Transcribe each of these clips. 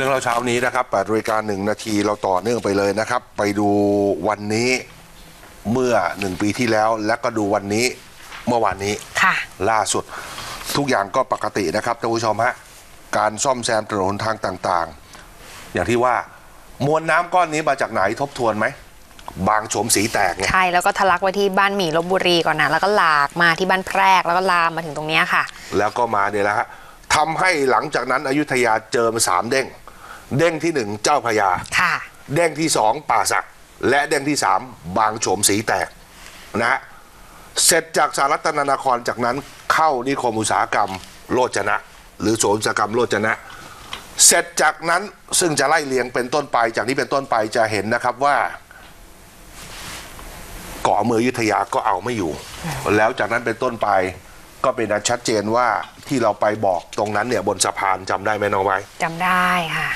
รื่องเราเช้านี้นะครับ8นาฬิกาหนึ่งนาทีเราต่อเนื่องไปเลยนะครับ ไปดูวันนี้เมื่อหนึ่งปีที่แล้ว และก็ดูวันนี้เมื่อวานนี้ค่ะ ล่าสุดทุกอย่างก็ปกตินะครับท่านผู้ชมฮะการซ่อมแซมถนนทางต่างๆ อย่างที่ว่ามวลน้ำก้อนนี้มาจากไหนทบทวนไหม บางโฉมสีแตกไง ใช่แล้วก็ทะลักไว้ที่บ้านหมี่ลบบุรีก่อนนะแล้วก็หลากมาที่บ้านแพรกแล้วก็ลามมาถึงตรงเนี้ยค่ะ แล้วก็มาเนี่ยแหละฮะทำให้หลังจากนั้นอยุธยาเจอมาสามเด้ง เด้งที่หนึ่งเจ้าพระยา ค่ะ เด้งที่สองป่าสัก และเด้งที่สามบางโฉมสีแตกนะฮะเสร็จจากสารัตนานครจากนั้นเข้านิคมอุตสาหกรรมโลจนะ หรือโสนอุตสาหกรรมโลจนะ เสร็จจากนั้นซึ่งจะไล่เลียงเป็นต้นไป จากนี้เป็นต้นไปจะเห็นนะครับว่าเกาะเมืองอยุธยาก็เอาไม่อยู่ แล้วจากนั้นเป็นต้นไปก็เป็นอันชัดเจนว่าที่เราไปบอกตรงนั้นเนี่ยบนสะพานจำได้ไหมน้องไว้จำได้ค่ะ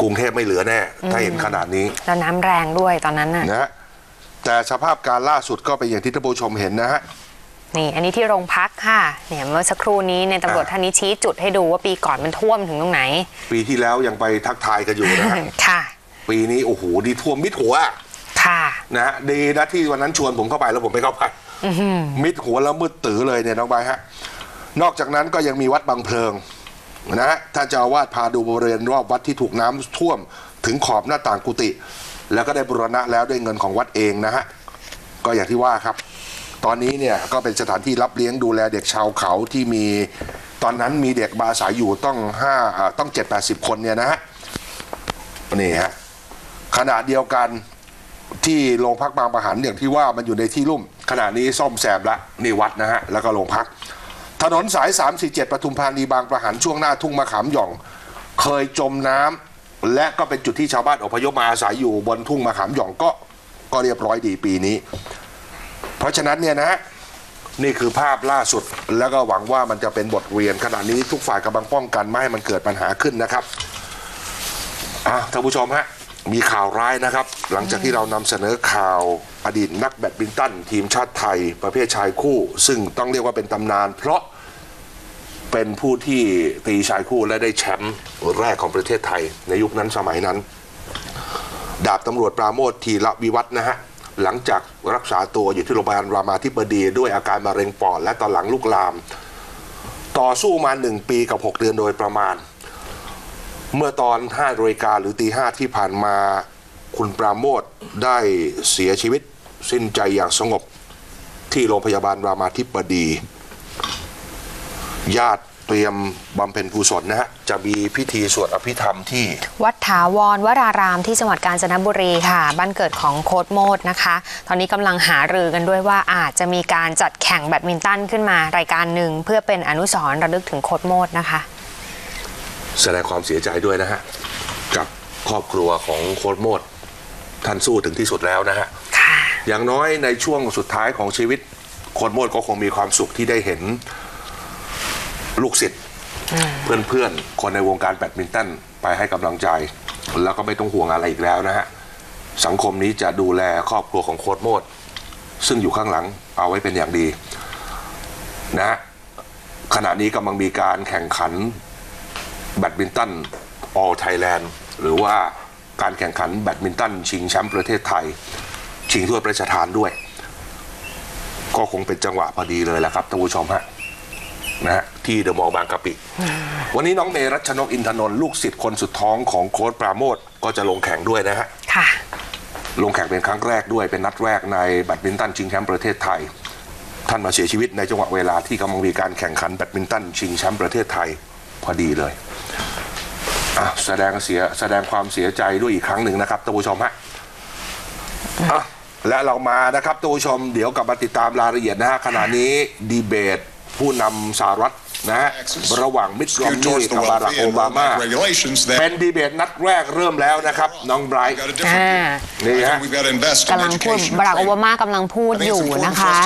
กรุงเทพไม่เหลือแน่ ถ้าเห็นขนาดนี้แล้วน้ำแรงด้วยตอนนั้นน่ะนะฮะแต่สภาพการล่าสุดก็เป็นอย่างที่ท่านผู้ชมเห็นนะฮะ นี่ อันนี้ที่โรงพักค่ะ เนี่ยเมื่อสักครู่นี้ในตำรวจอ่าท่านนี้ชี้จุดให้ดูว่าปีก่อนมันท่วมถึงตรงไหน ปีที่แล้วยังไปทักทายกันอยู่นะฮะ ค่ะ ปีนี้โอ้โหดีท่วมมิดหัวค่ะ นะฮะดีนะที่วันนั้นชวนผมเข้าไปแล้วผมไม่เข้าไปมิดหัวแล้วมืดตื้อเลยเนี่ยน้องใบฮะ นอกจากนั้นก็ยังมีวัดบางเพลิง นะฮะท่านเจ้าอาวาสพาดูบริเวณรอบวัดที่ถูกน้ำท่วมถึงขอบหน้าต่างกุฏิแล้วก็ได้บูรณะแล้วด้วยเงินของวัดเองนะฮะก็อย่างที่ว่าครับ ตอนนี้เนี่ยก็เป็นสถานที่รับเลี้ยงดูแลเด็กชาวเขาที่มีตอนนั้นมีเด็กมาอายอยู่ต้องห้าต้องเจ็ดแปดสิบคนเนี่ยนะฮะนี่ฮะขณะเดียวกันที่โรงพักบางประหันอย่างที่ว่ามันอยู่ในที่ลุ่มขณะนี้ซ่อมแซมละนี่วัดนะฮะแล้วก็โรงพัก นนสาย 347ปทุมธานีบางประหันช่วงหน้าทุ่งมะขามหย่อง เคยจมน้ำและก็เป็นจุดที่ชาวบ้านอพยพมาอาศัยอยู่บนทุ่งมะขามหย่องก็ก็เรียบร้อยดีปีนี้ เพราะฉะนั้นเนี่ยนะฮะนี่คือภาพล่าสุดแล้วก็หวังว่ามันจะเป็นบทเรียนขณะนี้ทุกฝ่ายกำลังป้องกันไม่ให้มันเกิดปัญหาขึ้นนะครับอะท่านผู้ชมฮะมีข่าวร้ายนะครับ หลังจากที่เรานำเสนอข่าวอดีตนักแบดมินตัน ทีมชาติไทยประเภทชายคู่ ซึ่งต้องเรียกว่าเป็นตำนาน เพราะ เป็นผู้ที่ตีชายคู่และได้แชมป์แรกของประเทศไทย ในยุคนั้นสมัยนั้น ดาบตำรวจปราโมททีละวิวัฒนะฮะหลังจากรักษาตัวอยู่ที่โรงพยาบาลรามาธิบดีด้วยอาการมะเร็งปอดและตอนหลังลุกลาม ต่อสู้มาหนึ่งปีกับ 6 เดือนโดยประมาณ เมื่อตอน5นาฬิกาหรือตีห้าที่ผ่านมาคุณปราโมทได้เสียชีวิตสิ้นใจอย่างสงบที่โรงพยาบาลรามาธิบดี ญาติเตรียมบำเพ็ญกุศลนะฮะ จะมีพิธีสวดอภิธรรมที่ วัดถาวรวรารามที่จังหวัดกาญจนบุรีค่ะ บ้านเกิดของโค้ดโมดนะคะ ตอนนี้กำลังหารือกันด้วยว่าอาจจะมีการจัดแข่งแบดมินตันขึ้นมารายการหนึ่งเพื่อเป็นอนุสรณ์ระลึกถึงโค้ดโมดนะคะ แสดงความเสียใจด้วยนะฮะ กับครอบครัวของโค้ดโมดท่านสู้ถึงที่สุดแล้วนะฮะค่ะอย่างน้อยในช่วงสุดท้ายของชีวิตโค้ดโมดก็คงมีความสุขที่ได้เห็น ลูกศิษย์เพื่อนๆ คนในวงการแบดมินตันไปให้กำลังใจ แล้วก็ไม่ต้องห่วงอะไรอีกแล้วนะฮะ สังคมนี้จะดูแลครอบครัวของโค้ดโมด ซึ่งอยู่ข้างหลังเอาไว้เป็นอย่างดี นะฮะขณะนี้กำลังมีการแข่งขันแบดมินตัน All Thailand หรือว่าการแข่งขันแบดมินตันชิงแชมป์ประเทศไทย ชิงถ้วยพระราชทานด้วย ก็คงเป็นจังหวะพอดีเลยแหละครับท่านผู้ชมฮะ นะฮะที่เดอะมอลล์บางกะปิ วันนี้น้องเมรัชนกอินทนนท์ลูกศิษย์คนสุดท้องของโค้ชปราโมทก็จะลงแข่งด้วยนะฮะ ค่ะ ลงแข่งเป็นครั้งแรกด้วยเป็นนัดแรกในแบดมินตันชิงแชมป์ประเทศไทย ท่านมาเสียชีวิตในจังหวะเวลาที่กำลังมีการแข่งขันแบดมินตันชิงแชมป์ประเทศไทยพอดีเลยอะแสดงเสียแสดงความเสียใจด้วยอีกครั้งหนึ่งนะครับท่านผู้ชมฮะอะและเรามานะครับท่านผู้ชมเดี๋ยวกลับมาติดตามรายละเอียดนะฮะขณะนี้ดีเบต ผู้นำสหรัฐนะฮะระหว่างมิตรรอม skewed นี่ towards the กับบารัก wealthy โอ and บา more มา like regulations that เป็นดีเบตนัดแรกเริ่มแล้วนะครับ น้องไบรท์ got a อ่า different นี่ I ฮะ think we've got to invest in กำลังพูด education บารัก and โอบา training. มากำลังพูด I อ think ยู่ it's important นะ for คะ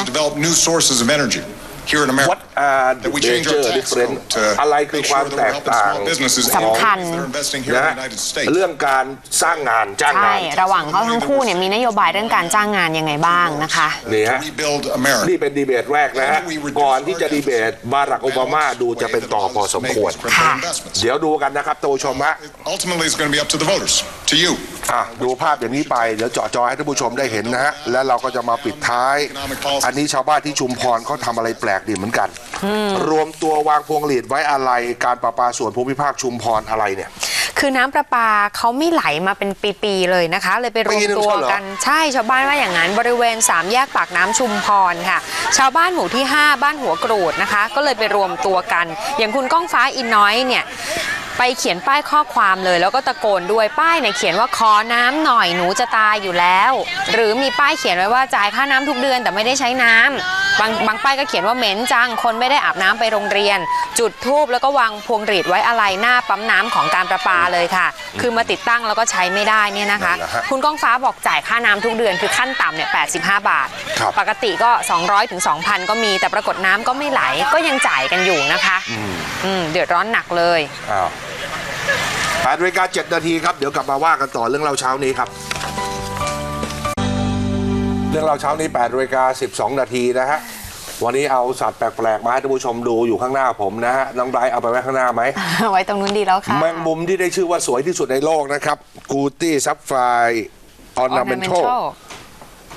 us to develop new sources of energy. here in America. What are the that we change our major tax difference code to อะไรคือ make ความ sure that แต we're ก helping ต่าง small businesses and สำคัญ companies that are investing here นะ in ฮะ the United States. เรื่องการสร้างงานจ้างใช่งาน ระหว่างเขาทั้งคู่เนี่ยมีนโยบายเรื่องการจ้างงานยังไงบ้างนะคะนี่ to ฮะ rebuild America. นี่เป็นดีเบตแรกนะฮะก่อนที่จะดีเบตบารักโอบามาดูจะเป็นต่อพอสมควรค่ะเดี๋ยวดูกันนะครับท่านผู้ชมฮะ Ultimately, it's going to be up to the voters, to you. อะดูภาพอย่างนี้ไปเดี๋ยวเจาะจอให้ท่านผู้ชมได้เห็นนะฮะและเราก็จะมาปิดท้าย อันนี้ชาวบ้านที่ชุมพรเขาทำอะไรแปลกดีเหมือนกัน รวมตัววางพวงหลีดไว้อะไรการประปาส่วนภูมิภาคชุมพรอะไรเนี่ย คือน้ำประปาเขาไม่ไหลมาเป็นปีๆเลยนะคะ เลยไปรวมปีหนึ่งตัวใช่เหรอกัน ใช่ชาวบ้านว่าอย่างนั้นบริเวณสามแยกปากน้ำชุมพรค่ะ ชาวบ้านหมู่ที่ 5 บ้านหัวกรูดนะคะ ก็เลยไปรวมตัวกัน อย่างคุณก้องฟ้าอินน้อยเนี่ย ไปเขียนป้ายข้อความเลย แล้วก็ตะโกนด้วยป้ายเนี่ยเขียนว่าขอน้ำหน่อยหนูจะตายอยู่แล้ว หรือมีป้ายเขียนไว้ว่าจ่ายค่าน้ำทุกเดือนแต่ไม่ได้ใช้น้ำบางบางป้ายก็เขียนว่าเหม็นจังคนไม่ได้อาบน้ำไปโรงเรียน จุดทูบแล้วก็วางพวงหรีดไว้อะไรหน้าปั๊มน้ำของการประปาเลยค่ะ คือมาติดตั้งแล้วก็ใช้ไม่ได้เนี่ยนะคะนั่นแหละฮะคุณก้องฟ้าบอกจ่ายค่าน้ำทุกเดือนคือขั้นต่ำเนี่ย85 บาทครับปกติก็ 200ถึง2,000 ก็มีแต่ปรากฏน้ำก็ไม่ไหลก็ยังจ่ายกันอยู่นะคะอืมเดือดร้อนหนักเลยอ้าว แปดนาฬิกาเจ็ดนาทีครับ เดี๋ยวกลับมาว่ากันต่อเรื่องเราเช้านี้ครับ เรื่องเราเช้านี้8นาฬิกา12นาทีนะฮะ วันนี้เอาสัตว์แปลกๆมาให้ท่านผู้ชมดูอยู่ข้างหน้าผมนะฮะ น้องไบรท์เอาไปไว้ข้างหน้าไหม ไว้ตรงนู้นดีแล้วค่ะ แมงมุมที่ได้ชื่อว่าสวยที่สุดในโลกนะครับ กูตี้ซับไฟออร์นาเมนทัล Ornamental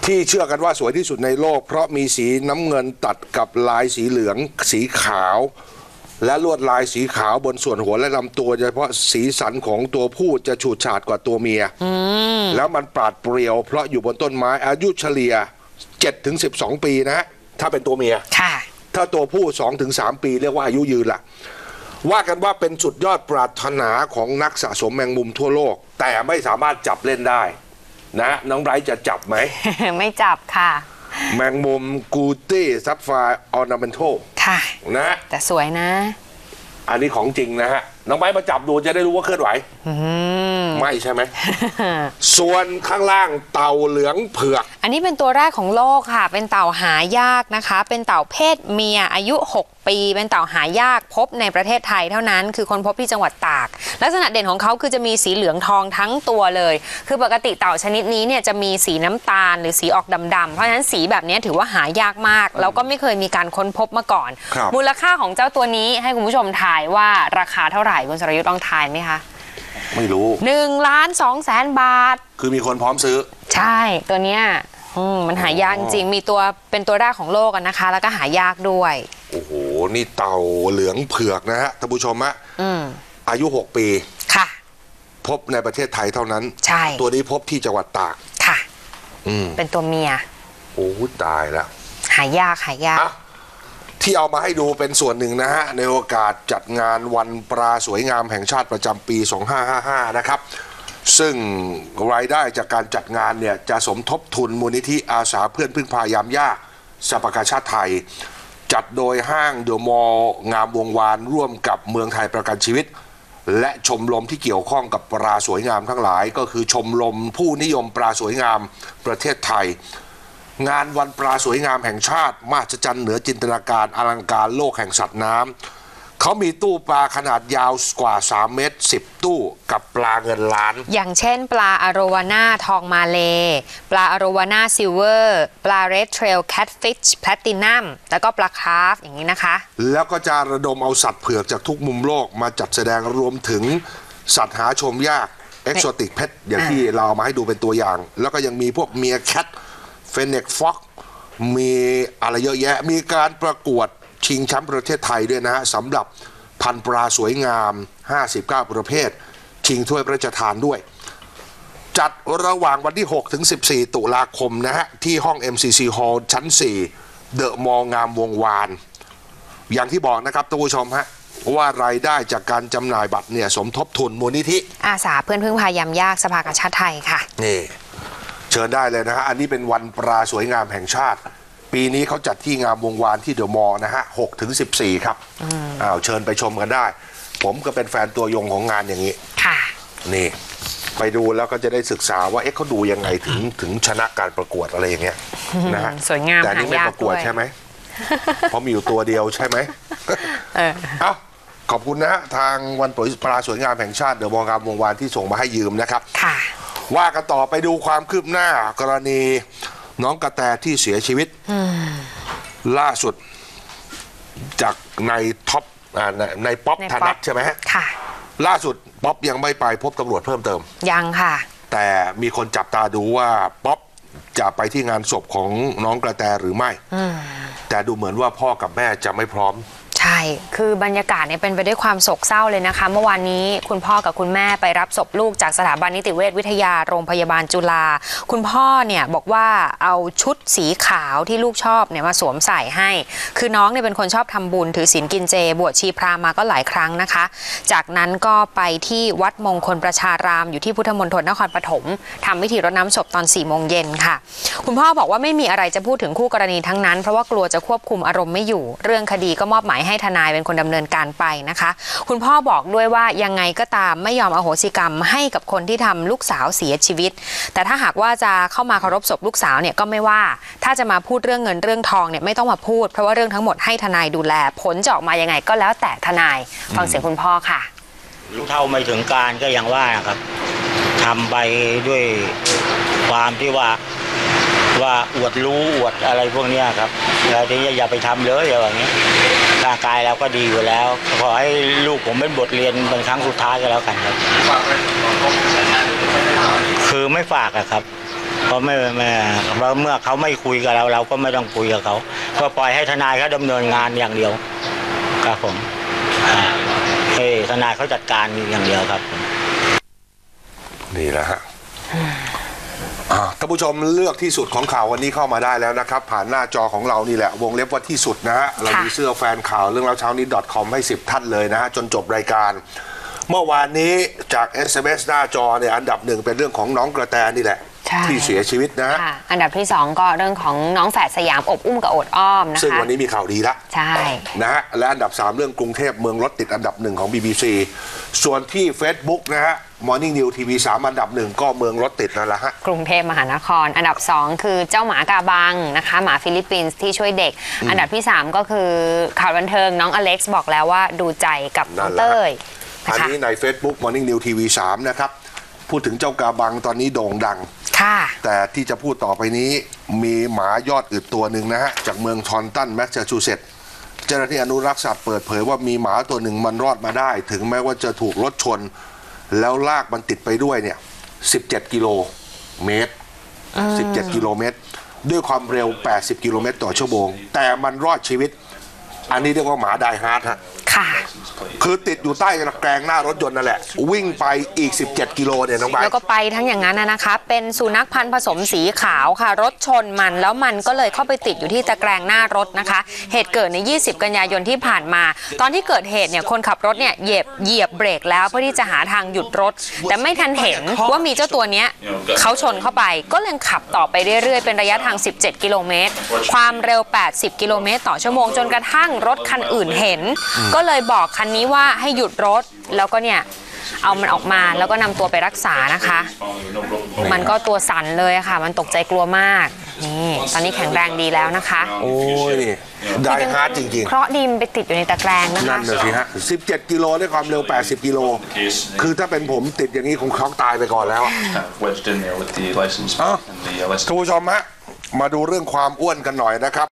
ที่เชื่อกันว่าสวยที่สุดในโลก เพราะมีสีน้ำเงินตัดกับลายสีเหลือง สีขาว และลวดลายสีขาวบนส่วนหัวและลำตัวโดยเฉพาะสีสันของตัวผู้จะฉูดฉาดกว่าตัวเมีย แล้วมันปราดเปรียวเพราะอยู่บนต้นไม้อายุเฉลี่ย7ถึง12 ปีนะฮะถ้าเป็นตัวเมียค่ะถ้าตัวผู้2ถึง3ปีเรียกว่าอายุยืนละว่ากันว่าเป็นสุดยอดปรารถนาของนักสะสมแมงมุมทั่วโลก แต่ไม่สามารถจับเล่นได้ นะ น้องไบรท์จะจับไหม ไม่จับค่ะ แมงมุมกูตี้ซับไฟออร์นาเมนทัลค่ะ นะฮะแต่สวยนะ อันนี้ของจริงนะฮะ น้องไบรท์มาจับดูจะได้รู้ว่าเคลื่อนไหว ไม่ใช่ไหม ส่วนข้างล่างเต่าเหลืองเผือก อันนี้เป็นตัวแรกของโลกค่ะ เป็นเต่าหายากนะคะ เป็นเต่าเพศเมียอายุ 6 ปี เป็นเต่าหายากพบในประเทศไทยเท่านั้น คือคนพบที่จังหวัดตาก ลักษณะเด่นของเขาคือจะมีสีเหลืองทองทั้งตัวเลย คือปกติเต่าชนิดนี้เนี่ยจะมีสีน้ำตาลหรือสีออกดำๆ เพราะฉะนั้นสีแบบนี้ถือว่าหายากมาก แล้วก็ไม่เคยมีการค้นพบมาก่อนครับมูลค่าของเจ้าตัวนี้ให้คุณผู้ชมทายว่าราคาเท่าไหร่คุณสรยุทธ์ลองทายไหมคะ ไม่รู้1ล้าน2แสนบาท คือมีคนพร้อมซื้อ ใช่ตัวเนี้ยอืมมันหายากจริงๆมีตัวเป็นตัวแรกของโลกอะนะคะ แล้วก็หายากด้วย โอ้โห นี่เต่าเหลืองเผือกนะฮะท่านผู้ชมฮะอืมอายุ 6 ปี ค่ะ พบในประเทศไทยเท่านั้น ใช่ ตัวนี้พบที่จังหวัดตาก ค่ะ อืมเป็นตัวเมีย โอ้ตายแล้วหายากหายาก อะ ที่เอามาให้ดูเป็นส่วนหนึ่งนะฮะในโอกาสจัดงานวันปลาสวยงามแห่งชาติประจำปี 2555 นะครับ ซึ่งรายได้จากการจัดงานเนี่ยจะสมทบทุนมูลนิธิอาสาเพื่อนพึ่งพายามยากสภากาชาติไทย จัดโดยห้างเดอะมอลล์งามวงวานร่วมกับเมืองไทยประกันชีวิต และชมรมที่เกี่ยวข้องกับปลาสวยงามทั้งหลาย ก็คือชมรมผู้นิยมปลาสวยงามประเทศไทย งานวันปลาสวยงามแห่งชาติมหัศจรรย์เหนือจินตนาการอลังการโลกแห่งสัตว์น้ำเขามีตู้ปลาขนาดยาวกว่า 3 เมตร 10 ตู้กับปลาเงินล้าน อย่างเช่น ปลาอโรวาน่าทองมาเล ปลาอโรวาน่าซิลเวอร์ ปลาเรดเทรลแคทฟิชแพลตินัมแล้วก็ปลาคราฟอย่างนี้นะคะ แล้วก็จะระดมเอาสัตว์เผือกจากทุกมุมโลกมาจัดแสดงรวมถึงสัตว์หาชมยากเอ็กโซติกเพ t อย่างที่เราเอามาให้ดูเป็นตัวอย่าง แล้วก็ยังมีพวกเมียแคท เฟเน็กฟ็อกมีอะไรเยอะแยะ มีการประกวดชิงแชมป์ประเทศไทยด้วยนะฮะสำหรับพันธุ์ปลาสวยงาม 59 ประเภท ชิงถ้วยพระราชทานด้วย จัดระหว่างวันที่ 6 ถึง 14 ตุลาคมนะฮะ ที่ห้อง MCC Hall ชั้น 4 เดอะมองามวงวาน อย่างที่บอกนะครับท่านผู้ชมฮะว่ารายได้จากการจำหน่ายบัตรเนี่ยสมทบทุนมูลนิธิ อาสาเพื่อนพึ่งพายามยากสภากาชาติไทยค่ะ นี่ เชิญได้เลยนะฮะ อันนี้เป็นวันปลาสวยงามแห่งชาติ ปีนี้เขาจัดที่งามวงวานที่เดอะมอลล์นะฮะ6ถึง14ครับอ้าวเชิญไปชมกันได้ ผมก็เป็นแฟนตัวยงของงานอย่างนี้ ค่ะ นี่ ไปดูแล้วก็จะได้ศึกษาว่าเอ๊ะเขาดูยังไงถึงถึงชนะการประกวดอะไรอย่างเงี้ยนะฮะสวยงามแต่อันนี่ไม่หายากประกวดด้วย ใช่ไหม เพราะมีอยู่ตัวเดียวใช่ไหม เออ เอ้าขอบคุณนะฮะทางวันปลาสวยงามแห่งชาติเดอะมองามวงวานที่ส่งมาให้ยืมนะครับ ค่ะ ว่ากันต่อไปดูความคืบหน้ากรณีน้องกระแตที่เสียชีวิตล่าสุดจากในท็อปอ่าในในป๊อปในธป๊อปนัทใช่ไหมฮะค่ะ ล่าสุดป๊อปยังไม่ไปพบตำรวจเพิ่มเติม ยังค่ะ แต่มีคนจับตาดูว่าป๊อปจะไปที่งานศพของน้องกระแตหรือไม่ แต่ดูเหมือนว่าพ่อกับแม่จะไม่พร้อม ใช่ คือบรรยากาศเนี่ยเป็นไปด้วยความโศกเศร้าเลยนะคะ เมื่อวานนี้คุณพ่อกับคุณแม่ไปรับศพลูกจากสถาบันนิติเวชวิทยาโรงพยาบาลจุฬา คุณพ่อเนี่ยบอกว่าเอาชุดสีขาวที่ลูกชอบเนี่ยมาสวมใส่ให้ คือน้องเนี่ยเป็นคนชอบทำบุญถือศีลกินเจ บวชชีพรามมาก็หลายครั้งนะคะ จากนั้นก็ไปที่วัดมงคลประชารามอยู่ที่พุทธมณฑลนครปฐมทำพิธีรดน้ำศพตอน4ี่โมงเย็นค่ะ คุณพ่อบอกว่าไม่มีอะไรจะพูดถึงคู่กรณีทั้งนั้น เพราะว่ากลัวจะควบคุมอารมณ์ไม่อยู่ เรื่องคดีก็มอบหมายให้ทนายเป็นคนดำเนินการไปนะคะ คุณพ่อบอกด้วยว่ายังไงก็ตามไม่ยอมอโหสิกรรมให้กับคนที่ทำลูกสาวเสียชีวิต แต่ถ้าหากว่าจะเข้ามาเคารพศพลูกสาวเนี่ยก็ไม่ว่า ถ้าจะมาพูดเรื่องเงินเรื่องทองเนี่ยไม่ต้องมาพูด เพราะว่าเรื่องทั้งหมดให้ทนายดูแล ผลจะออกมายังไงก็แล้วแต่ทนายฟังเสียงคุณพ่อค่ะรู้เท่าไม่ถึงการก็อย่างว่านะครับทำไปด้วยความที่ว่าว่าอวดรู้อวดอะไรพวกเนี้ยครับแล้วทีนี้อย่าไปทำเลยอย่างนี้ ร่างกายเราก็ดีอยู่แล้ว ขอให้ลูกผมเป็นบทเรียนเป็นครั้งสุดท้ายก็แล้วกันครับ คือไม่ฝากอะครับเพราะไม่ไม่เราเมื่อเขาไม่คุยกับเรา เราก็ไม่ต้องคุยกับเขาก็ปล่อยให้ทนายเขาดำเนินงานอย่างเดียว ครับผมให้ทนายเขาจัดการอย่างเดียวครับนี่แหละฮะ ท่านผู้ชมเลือกที่สุดของข่าววันนี้เข้ามาได้แล้วนะครับ ผ่านหน้าจอของเรานี่แหละ วงเล็บว่าที่สุดนะฮะเรามีเสื้อแฟนข่าวเรื่องเราวเช้านี้ .com ให้ 10 ท่านเลยนะฮะจนจบรายการ เมื่อวานนี้จาก SMS หน้าจอเนี่ยอันดับหนึ่งเป็นเรื่องของน้องกระแตนี่แหละ ใช่ ที่เสียชีวิตนะฮะค่ะอันดับที่ 2 ก็เรื่องของน้องแฝดสยามอบอุ้มกับโอดอ้อมนะคะซึ่งวันนี้มีข่าวดีละ ใช่ นะฮะและอันดับ 3 เรื่องกรุงเทพเมืองรถติดอันดับหนึ่งของ BBC ส่วนที่ Facebook นะฮะ Morning New TV 3อันดับหนึ่งก็เมืองรถติดนั่นแหละฮะ กรุงเทพมหานคร อันดับ 2 คือเจ้าหมากาบังนะคะหมาฟิลิปปินส์ที่ช่วยเด็ก อันดับที่ 3 ก็คือข่าวบันเทิงน้องอเล็กซ์บอกแล้วว่าดูใจกับน้องเต้ยนะอันคะนี้ใน Facebook Morning New TV 3นะครับ พูดถึงเจ้ากาบังตอนนี้โด่งดัง ค่ะ แต่ที่จะพูดต่อไปนี้มีหมายอดอึดตัวหนึ่งนะฮะ จากเมืองทอนตันแมสซาชูเซตส์เจ้าหน้าที่อนุรักษ์สัตว์เปิดเผยว่ามีหมาตัวหนึ่งมันรอดมาได้ ถึงแม้ว่าจะถูกรถชน แล้วลากมันติดไปด้วยเนี่ย 17 กิโลเมตร 17 กิโลเมตร ด้วยความเร็ว 80 กิโลเมตรต่อชั่วโมง แต่มันรอดชีวิต อันนี้เรียกว่าหมาไดฮาร์ดฮะ ค่ะ คือติดอยู่ใต้ตะแกรงหน้ารถยนต์นั่นแหละ วิ่งไปอีก 17 กิโลเนี่ยน้องใบร์ทแล้วก็ไปทั้งอย่างนั้นนะนะคะ เป็นสุนัขพันธุ์ผสมสีขาวค่ะ รถชนมันแล้วมันก็เลยเข้าไปติดอยู่ที่ตะแกรงหน้ารถนะคะ เหตุเกิดใน 20 กันยายนที่ผ่านมา ตอนที่เกิดเหตุเนี่ยคนขับรถเนี่ยเหยียบเหยียบเบรกแล้วเพื่อที่จะหาทางหยุดรถ แต่ไม่ทันเห็นว่ามีเจ้าตัวเนี้ยเขาชนเข้าไปก็เลยขับต่อไปเรื่อยๆ เป็นระยะทาง 17 กิโลเมตร ความเร็ว 80 กิโลเมตร ต่อชั่วโมงจนกระทั่งรถคันอื่นเห็นก็เลยบอกคันนี้ว่าให้หยุดรถแล้วก็เนี่ยเอามันออกมาแล้วก็นำตัวไปรักษานะคะ มันก็ตัวสั่นเลยอะค่ะ มันตกใจกลัวมากนี่ตอนนี้แข็งแรงดีแล้วนะคะโอ้ยไดฮาร์ดจริง ๆเพราะดีมนไปติดอยู่ในตะแกรงนะคะนั่นเลยสิฮะ 17 กิโลด้วยความเร็ว 80 กิโล คือถ้าเป็นผมติดอย่างนี้คงช็อกตายไปก่อนแล้วอะ wedged in there with the license Oh. and the uh, list. ท่านผู้ชมฮะ มาดูเรื่องความอ้วนกันหน่อยนะครับ